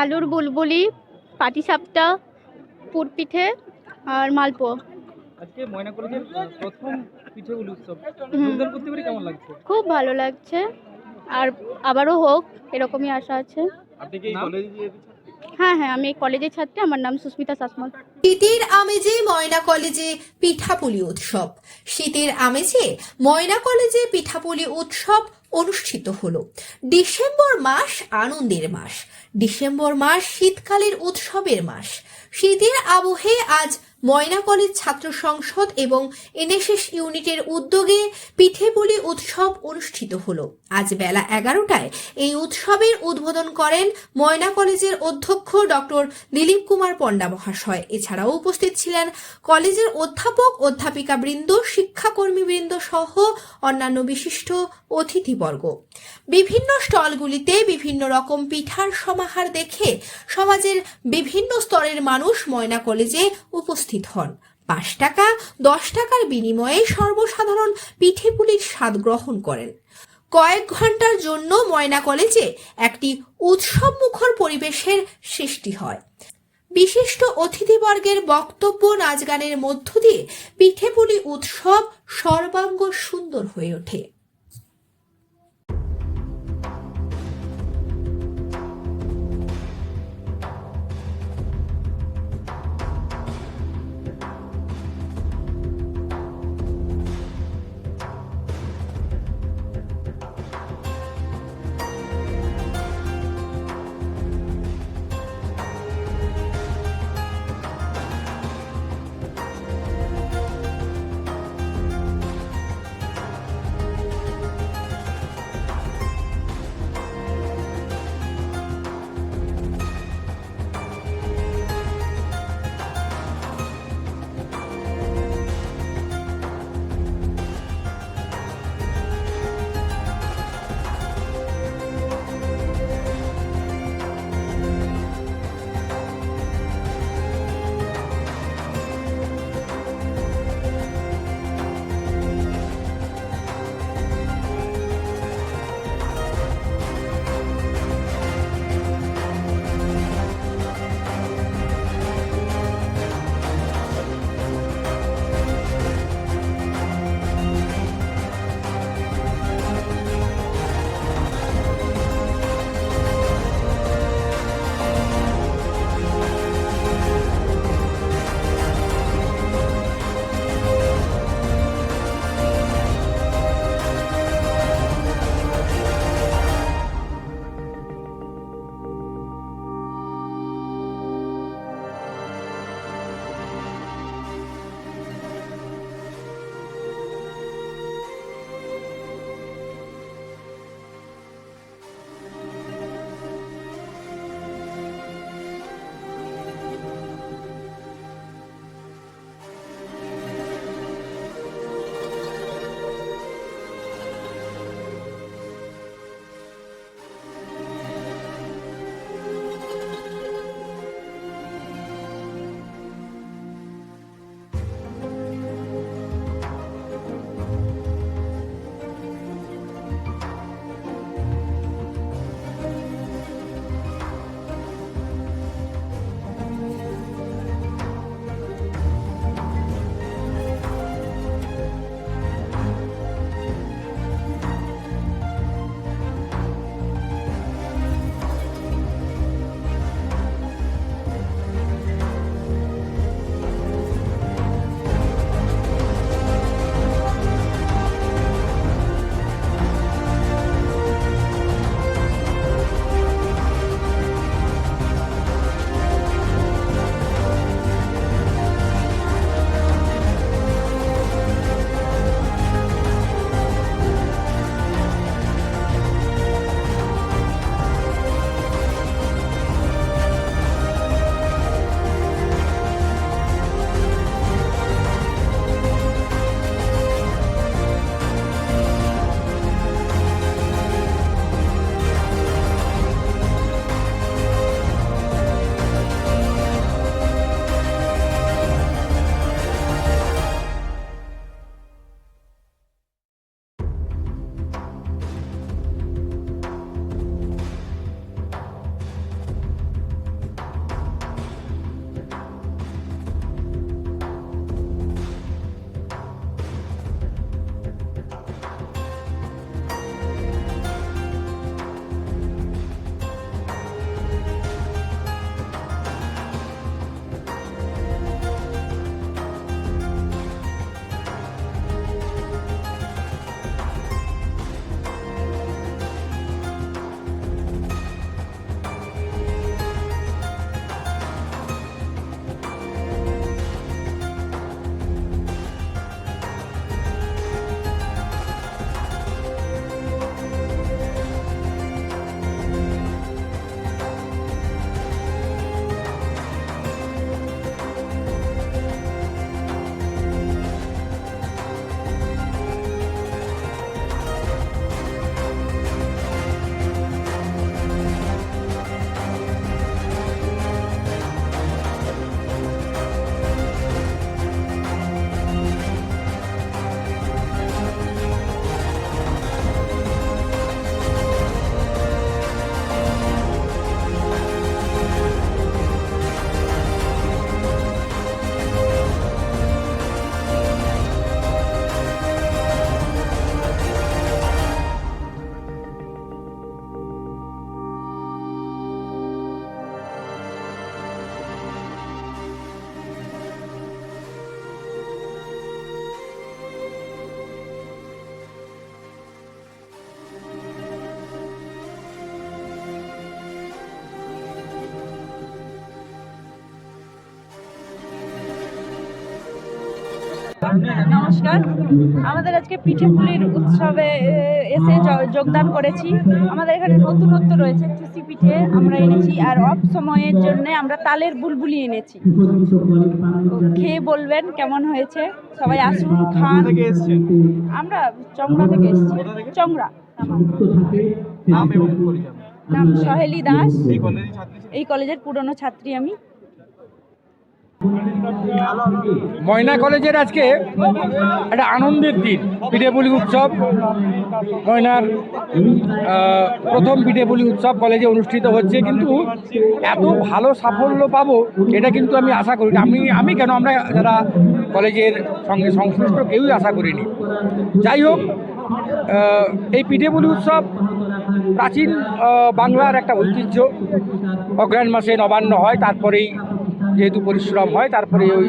আলুর বুলবুলি পাটিসাপটা পুরপিঠে আর মালপো। আজকে ময়না কলেজের প্রথম পিঠেগুলি উৎসব। করতে পেরে কেমন লাগছে? খুব ভালো লাগছে। আর আবারও হোক এরকমই আশা আছে। আপনি কি কলেজে হ্যাঁ হ্যাঁ আমি কলেজের ছাত্রী আমার নাম সুস্মিতা শাসমল শীতের আমেজে ময়না কলেজে পিঠাপুলি উৎসব। শীতের আমেজে ময়না কলেজে পিঠাপুলি উৎসব অনুষ্ঠিত হলো। ডিসেম্বর মাস আনন্দের মাস। ডিসেম্বর মাস শীতকালের উৎসবের মাস। শীতের আবহে আজ ময়না কলেজ ছাত্র সংসদ এবং এনএসএস ইউনিটের উদ্যোগে পিঠেপুলি উৎসব অনুষ্ঠিত হলো। আজ বেলা এগারোটায় এই উৎসবের উদ্বোধন করেন ময়না কলেজের অধ্যক্ষ ডক্টর দিলীপ কুমার পণ্ডা মহাশয়। এছাড়াও উপস্থিত ছিলেন কলেজের অধ্যাপক, অধ্যাপিকা বৃন্দ শিক্ষাকর্মী বৃন্দ সহ অন্যান্য বিশিষ্ট অতিথিবর্গ। বিভিন্ন স্টলগুলিতে বিভিন্ন রকম পিঠার সমাহার দেখে সমাজের বিভিন্ন স্তরের মানুষ ময়না কলেজে উপস্থিত হন। পাঁচ টাকা, দশ টাকার বিনিময়ে সর্বসাধারণ পিঠে পুলির স্বাদ গ্রহণ করেন। কয়েক ঘণ্টার জন্য ময়না কলেজে একটি উৎসব মুখর পরিবেশের সৃষ্টি হয়। বিশিষ্ট অতিথিবর্গের বক্তব্য নাচ গানের মধ্য দিয়ে পিঠেপুলি উৎসব সর্বাঙ্গ সুন্দর হয়ে ওঠে। নমস্কার। আমাদের আজকে পিঠেপুলির উৎসবে এসে যোগদান করেছি। আমাদের এখানে নতুনত্ব রয়েছে চুষি পিঠে আমরা এনেছি। আর অফ সময়ের জন্য আমরা তালের বুলবুলি এনেছি। খেয়ে বলবেন কেমন হয়েছে? সবাই আসুন খান। আমরা চংড়া থেকে এসেছি। চংড়া নাম সহেলি দাস। এই কলেজের পুরনো ছাত্রী আমি। ময়না কলেজের আজকে একটা আনন্দের দিন পিঠেপুলি উৎসব। ময়নার প্রথম পিঠেপুলি উৎসব কলেজে অনুষ্ঠিত হচ্ছে, কিন্তু এত ভালো সাফল্য পাবো, এটা কিন্তু আমি আশা করি আমি আমি কেন আমরা যারা কলেজের সঙ্গে সংশ্লিষ্ট কেউই আশা করিনি? যাই হোক এই পিঠেপুলি উৎসব প্রাচীন বাংলার একটা ঐতিহ্য। অগ্রহায়ণ মাসে নবান্ন হয়, তারপরেই যেহেতু পরিশ্রম হয়, তারপরে ওই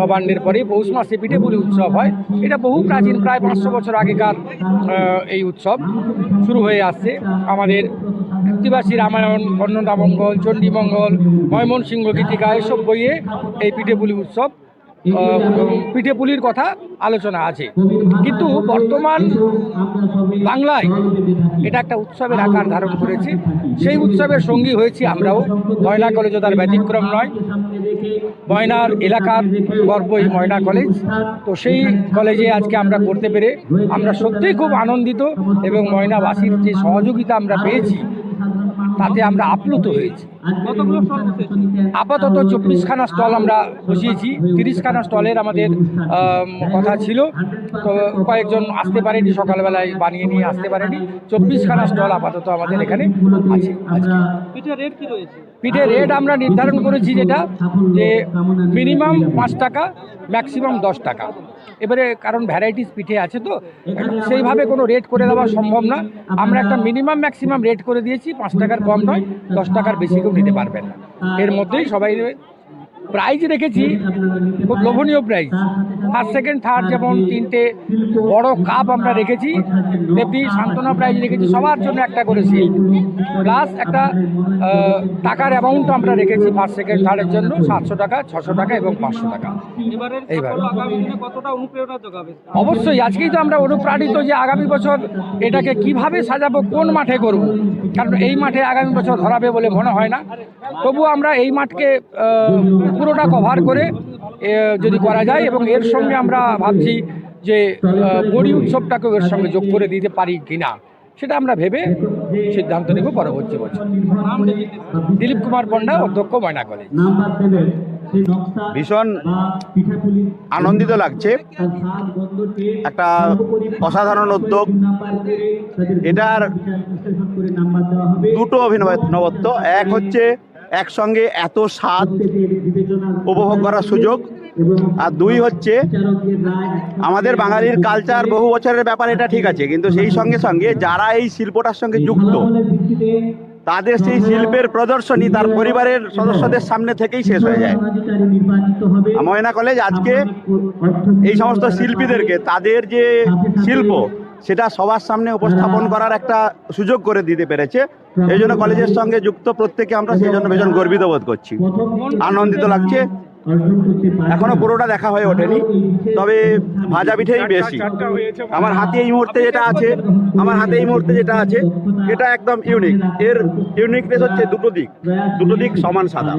নবান্নের পরে পৌষ মাসে পিঠেপুলি উৎসব হয়। এটা বহু প্রাচীন, প্রায় পাঁচশো বছর আগেকার এই উৎসব শুরু হয়ে আসছে। আমাদের কৃত্তিবাসী রামায়ণ অন্নদামঙ্গল চণ্ডীমঙ্গল ময়মনসিংহ গীতিকা, এসব বইয়ে এই পিঠেপুলি উৎসব পিঠেপুলির কথা আলোচনা আছে। কিন্তু বর্তমান বাংলায় এটা একটা উৎসবের আকার ধারণ করেছে। সেই উৎসবের সঙ্গী হয়েছি আমরাও। ময়না কলেজও তার ব্যতিক্রম নয়। ময়নার এলাকার গর্ব এই ময়না কলেজ। তো সেই কলেজে আজকে আমরা করতে পেরে আমরা সত্যিই খুব আনন্দিত এবং ময়নাবাসীর যে সহযোগিতা আমরা পেয়েছি তাতে আমরা আপ্লুত হয়েছি। আপাতত চব্বিশখানা স্টল আমরা বসিয়েছি তিরিশখানা স্টলের আমাদের কথা ছিল। তো কয়েকজন আসতে পারেনি সকালবেলায় বানিয়ে নিয়ে আসতে পারেনি। চব্বিশখানা স্টল আপাতত আমাদের এখানে আছে আজকে। পিঠের রেট কি রয়েছে? পিঠের রেট আমরা নির্ধারণ করেছি যেটা, যে মিনিমাম পাঁচ টাকা ম্যাক্সিমাম দশ টাকা। এবারে কারণ ভ্যারাইটিস পিঠে আছে তো সেইভাবে কোনো রেট করে দেওয়া সম্ভব না। আমরা একটা মিনিমাম ম্যাক্সিমাম রেট করে দিয়েছি, পাঁচ টাকার কম নয়, দশ টাকার বেশি কেউ নিতে পারবেন না। এর মধ্যেই সবাই প্রাইজ রেখেছি, খুব লোভনীয় প্রাইজ। ফার্স্ট সেকেন্ড থার্ড যেমন তিনটে বড় কাপ আমরা রেখেছি তেমনি সান্ত্বনা প্রাইজ রেখেছি সবার জন্য একটা করে সিল প্লাস একটা টাকার অ্যামাউন্ট আমরা রেখেছি ফার্স্ট সেকেন্ড থার্ডের জন্য সাতশো টাকা ছশো টাকা এবং পাঁচশো টাকা। এইবার। সাফল্য আগামী দিনে কতটা অনুপ্রেরণা যোগাবে? অবশ্যই আজকেই তো আমরা অনুপ্রাণিত যে আগামী বছর এটাকে কীভাবে সাজাবো কোন মাঠে করব? কারণ এই মাঠে আগামী বছর ধরাবে বলে মনে হয় না। তবু আমরা এই মাঠকে পুরোটা কভার করে যদি করা যায় এবং এর সঙ্গে আমরা ভাবছি যে বড়ি উৎসবটাকেও এর সঙ্গে যোগ করে দিতে পারি কিনা সেটা আমরা ভেবে সিদ্ধান্ত নেব পরবর্তী বছর। দিলীপ কুমার পণ্ডা অধ্যক্ষ ময়না কলেজ। ভীষণ আনন্দিত লাগছে। একটা অসাধারণ উদ্যোগ। এটার দুটো অভিনব নবত্ব এক হচ্ছে একসঙ্গে এত স্বাদ উপভোগ করার সুযোগ। আর দুই হচ্ছে, আমাদের বাঙালির কালচার বহু বছরের ব্যাপার, এটা ঠিক আছে। কিন্তু সেই সঙ্গে সঙ্গে যারা এই শিল্পটার সঙ্গে যুক্ত, তাদের সেই শিল্পের প্রদর্শনী তার পরিবারের সদস্যদের সামনে থেকেই শেষ হয়ে যায়। ময়না কলেজ আজকে এই সমস্ত শিল্পীদেরকে, তাদের যে শিল্প, সেটা সবার সামনে উপস্থাপন করার একটা সুযোগ করে দিতে পেরেছে। এই জন্য কলেজের সঙ্গে যুক্ত প্রত্যেকে আমরা সেই জন্য ভীষণ গর্বিত বোধ করছি। আনন্দিত লাগছে। এখনও পুরোটা দেখা হয়ে ওঠেনি। তবে ভাজা পিঠেই বেশি। আমার হাতে এই মুহূর্তে যেটা আছে আমার হাতে এই মুহূর্তে যেটা আছে এটা একদম ইউনিক এর ইউনিকনেস হচ্ছে দুটো দিক। দুটো দিক সমান সাদা।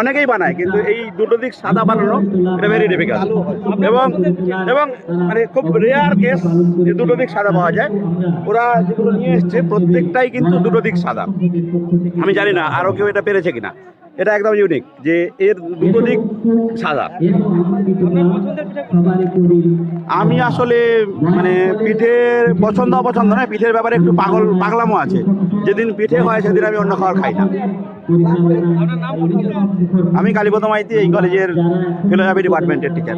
অনেকেই বানায় কিন্তু এই দুটো দিক সাদা বানানো এটা ভেরি ডিফিকাল্ট এবং এবং মানে খুব রেয়ার কেস যে দুটো দিক সাদা পাওয়া যায়। ওরা যেগুলো নিয়ে এসছে প্রত্যেকটাই কিন্তু দুটো দিক সাদা। আমি জানি না আরও কেউ এটা পেরেছে কিনা। এটা একদম ইউনিক যে এর দুটো দিক সাদা? আমি আসলে মানে পিঠের পছন্দ অপছন্দ নয়, পিঠের ব্যাপারে একটু পাগল, পাগলামো আছে। যেদিন পিঠে হয়, সেদিন আমি অন্য খাবার খাই না। আমি কালীপদ মাইতি এই কলেজের ফিলোসফি ডিপার্টমেন্টের টিচার